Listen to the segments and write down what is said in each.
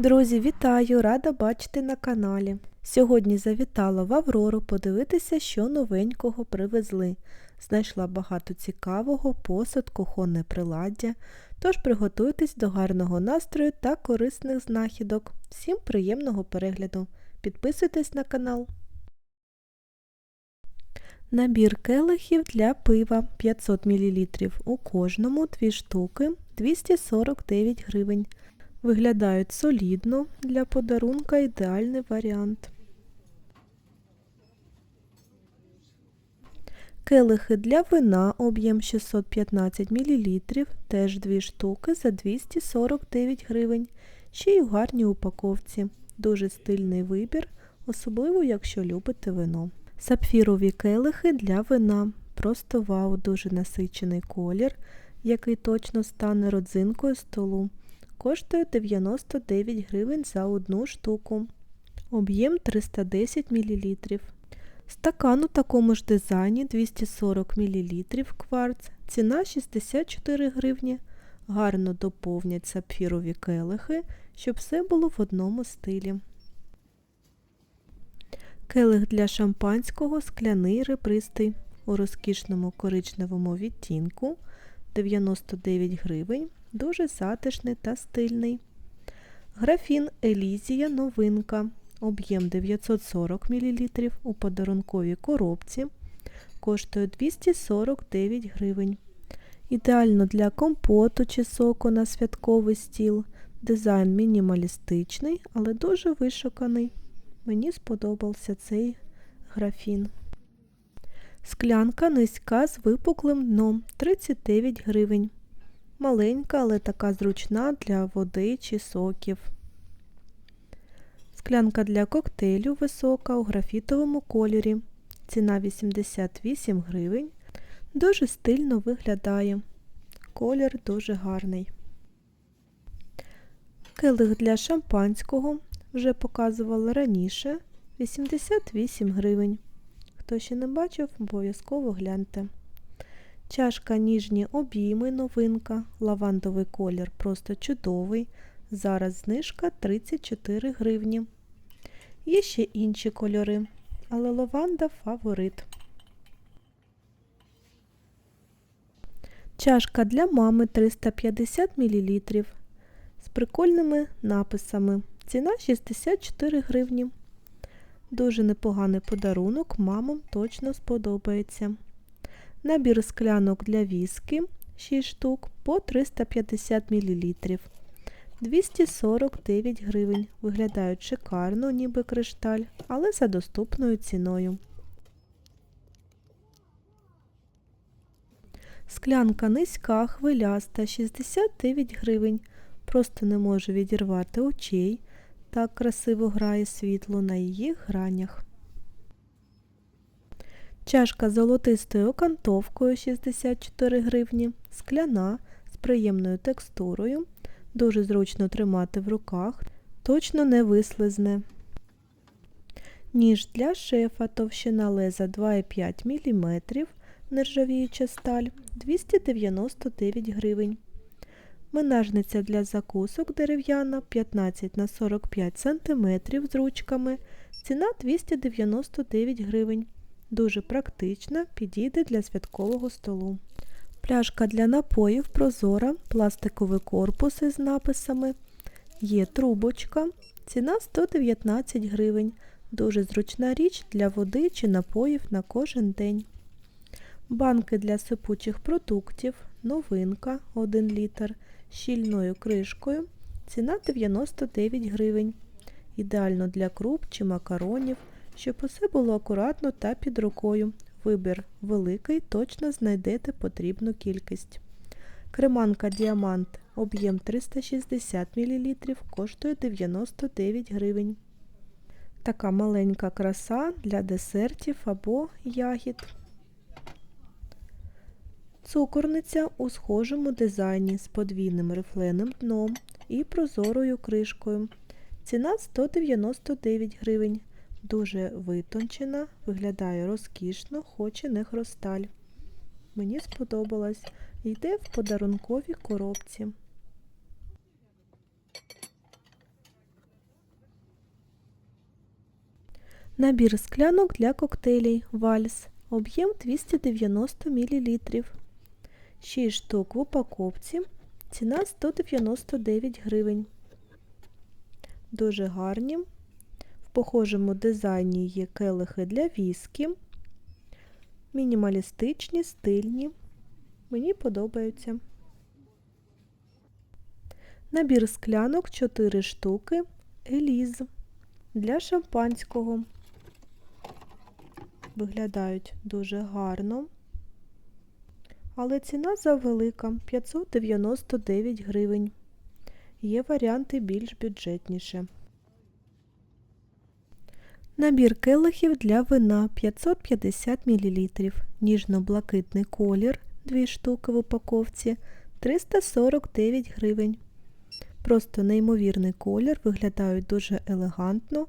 Друзі, вітаю! Рада бачити на каналі. Сьогодні завітала в Аврору подивитися, що новенького привезли. Знайшла багато цікавого, посуд, кухонне приладдя. Тож приготуйтесь до гарного настрою та корисних знахідок. Всім приємного перегляду! Підписуйтесь на канал. Набір келихів для пива 500 мл. У кожному 2 штуки 249 гривень. Виглядають солідно, для подарунка ідеальний варіант. Келихи для вина об'єм 615 мл, теж 2 штуки за 249 гривень. Ще й у гарній упаковці. Дуже стильний вибір, особливо якщо любите вино. Сапфірові келихи для вина. Просто вау, дуже насичений колір, який точно стане родзинкою столу. Коштує 99 гривень за одну штуку. Об'єм 310 мл. Стакан у такому ж дизайні 240 мл кварц. Ціна 64 гривні. Гарно доповнять сапфірові келихи, щоб все було в одному стилі. Келих для шампанського скляний ребристий у розкішному коричневому відтінку 99 гривень. Дуже затишний та стильний. Графін Елізія новинка. Об'єм 940 мл у подарунковій коробці. Коштує 249 гривень. Ідеально для компоту чи соку на святковий стіл. Дизайн мінімалістичний, але дуже вишуканий. Мені сподобався цей графін. Склянка низька з випуклим дном 39 гривень. Маленька, але така зручна для води чи соків. Склянка для коктейлю висока у графітовому кольорі. Ціна 88 гривень. Дуже стильно виглядає. Колір дуже гарний. Келих для шампанського вже показувала раніше 88 гривень. Хто ще не бачив, обов'язково гляньте. Чашка ніжні обійми, новинка, лавандовий колір просто чудовий. Зараз знижка 34 гривні. Є ще інші кольори, але лаванда фаворит. Чашка для мами 350 мл з прикольними написами. Ціна 64 гривні. Дуже непоганий подарунок, мамам точно сподобається. Набір склянок для віски 6 штук по 350 мл. 249 гривень. Виглядають шикарно, ніби кришталь, але за доступною ціною. Склянка низька, хвиляста 69 гривень. Просто не можу відірвати очей. Так красиво грає світло на її гранях. Чашка з золотистою окантовкою 64 гривні, скляна з приємною текстурою. Дуже зручно тримати в руках, точно не вислизне. Ніж для шефа товщина леза 2,5 мм, нержавіюча сталь 299 гривень. Менажниця для закусок дерев'яна 15 на 45 см з ручками. Ціна 299 гривень. Дуже практична, підійде для святкового столу. Пляшка для напоїв прозора, пластиковий корпус із написами. Є трубочка. Ціна 119 гривень. Дуже зручна річ для води чи напоїв на кожен день. Банки для сипучих продуктів. Новинка 1 літр щільною кришкою. Ціна 99 гривень. Ідеально для круп чи макаронів, щоб усе було акуратно та під рукою. Вибір великий, точно знайдете потрібну кількість. Креманка діамант об'єм 360 мл коштує 99 гривень. Така маленька краса для десертів або ягід. Цукорниця у схожому дизайні з подвійним рифленим дном і прозорою кришкою. Ціна 199 гривень. Дуже витончена, виглядає розкішно, хоч і не хросталь. Мені сподобалась. Йде в подарунковій коробці. Набір склянок для коктейлей вальс. Об'єм 290 мл. 6 штук в упаковці. Ціна 199 гривень. Дуже гарні. Похожому дизайні є келихи для віскі. Мінімалістичні, стильні. Мені подобаються. Набір склянок 4 штуки. Еліз для шампанського. Виглядають дуже гарно. Але ціна завелика 599 гривень. Є варіанти більш бюджетніше. Набір келихів для вина 550 мл. Ніжно-блакитний колір 2 штуки в упаковці 349 гривень. Просто неймовірний колір, виглядають дуже елегантно.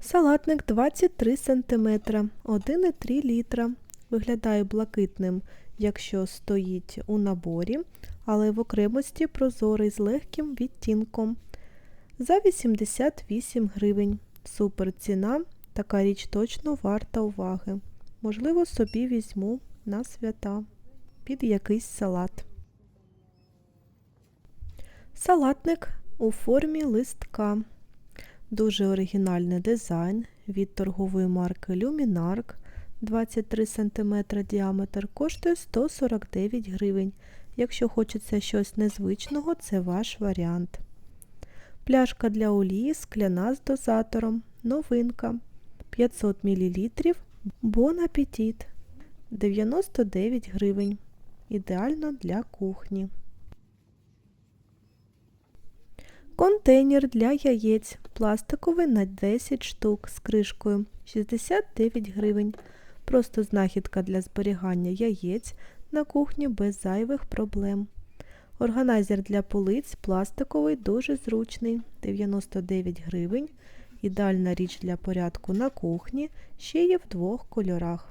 Салатник 23 см, 1,3 літра. Виглядає блакитним, якщо стоїть у наборі, але в окремості прозорий з легким відтінком. За 88 гривень. Супер ціна, така річ точно варта уваги. Можливо, собі візьму на свята під якийсь салат. Салатник у формі листка. Дуже оригінальний дизайн від торгової марки Luminark 23 см діаметр коштує 149 гривень. Якщо хочеться щось незвичного, це ваш варіант. Пляшка для олії скляна з дозатором. Новинка 500 мл. Bon Appetit 99 гривень. Ідеально для кухні. Контейнер для яєць пластиковий на 10 штук з кришкою 69 гривень. Просто знахідка для зберігання яєць на кухні без зайвих проблем. Органайзер для полиць пластиковий, дуже зручний 99 гривень. Ідеальна річ для порядку на кухні, ще є в двох кольорах.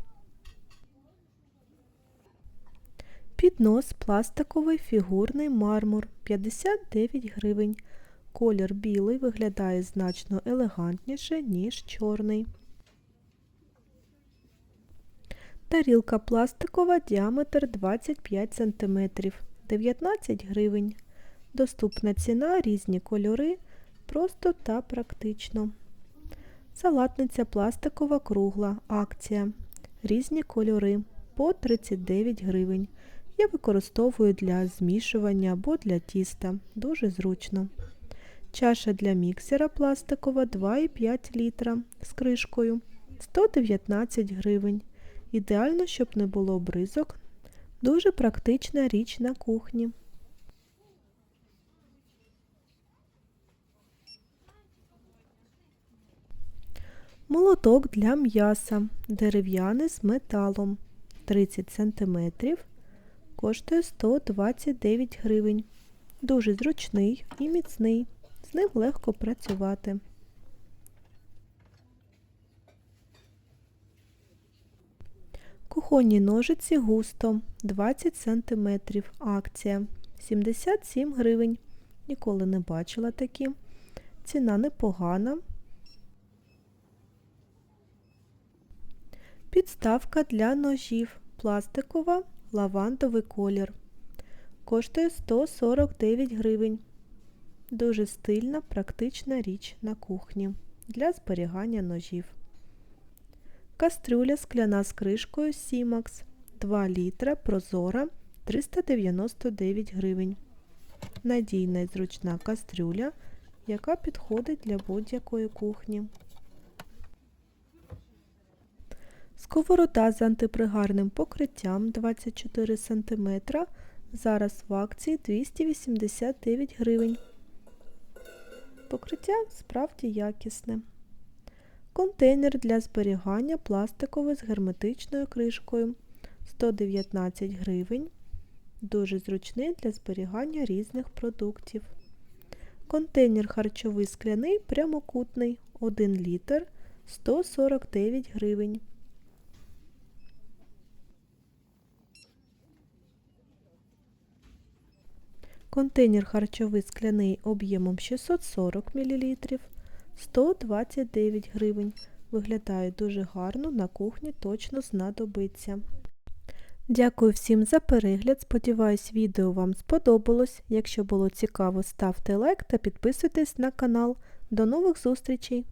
Піднос пластиковий фігурний мармур 59 гривень. Колір білий виглядає значно елегантніше, ніж чорний. Тарілка пластикова, діаметр 25 см, 19 гривень. Доступна ціна, різні кольори, просто та практично. Салатниця пластикова кругла, акція. Різні кольори по 39 гривень. Я використовую для змішування або для тіста. Дуже зручно. Чаша для міксера пластикова 2,5 літра з кришкою 119 гривень. Ідеально, щоб не було бризок. Дуже практична річ на кухні. Молоток для м'яса. Дерев'яний з металом 30 см. Коштує 129 гривень. Дуже зручний і міцний. З ним легко працювати. Кухонні ножиці густо 20 см. Акція 77 гривень. Ніколи не бачила такі. Ціна непогана. Підставка для ножів. Пластикова, лавандовий колір. Коштує 149 гривень. Дуже стильна, практична річ на кухні для зберігання ножів. Кастрюля скляна з кришкою Сімакс 2 літра прозора 399 гривень. Надійна і зручна кастрюля, яка підходить для будь-якої кухні. Сковорода з антипригарним покриттям 24 см. Зараз в акції 289 гривень. Покриття справді якісне. Контейнер для зберігання пластиковий з герметичною кришкою 119 гривень. Дуже зручний для зберігання різних продуктів. Контейнер харчовий скляний прямокутний 1 літр 149 гривень. Контейнер харчовий скляний об'ємом 640 мл 129 гривень. Виглядає дуже гарно, на кухні точно знадобиться. Дякую всім за перегляд. Сподіваюсь, відео вам сподобалось. Якщо було цікаво, ставте лайк та підписуйтесь на канал. До нових зустрічей!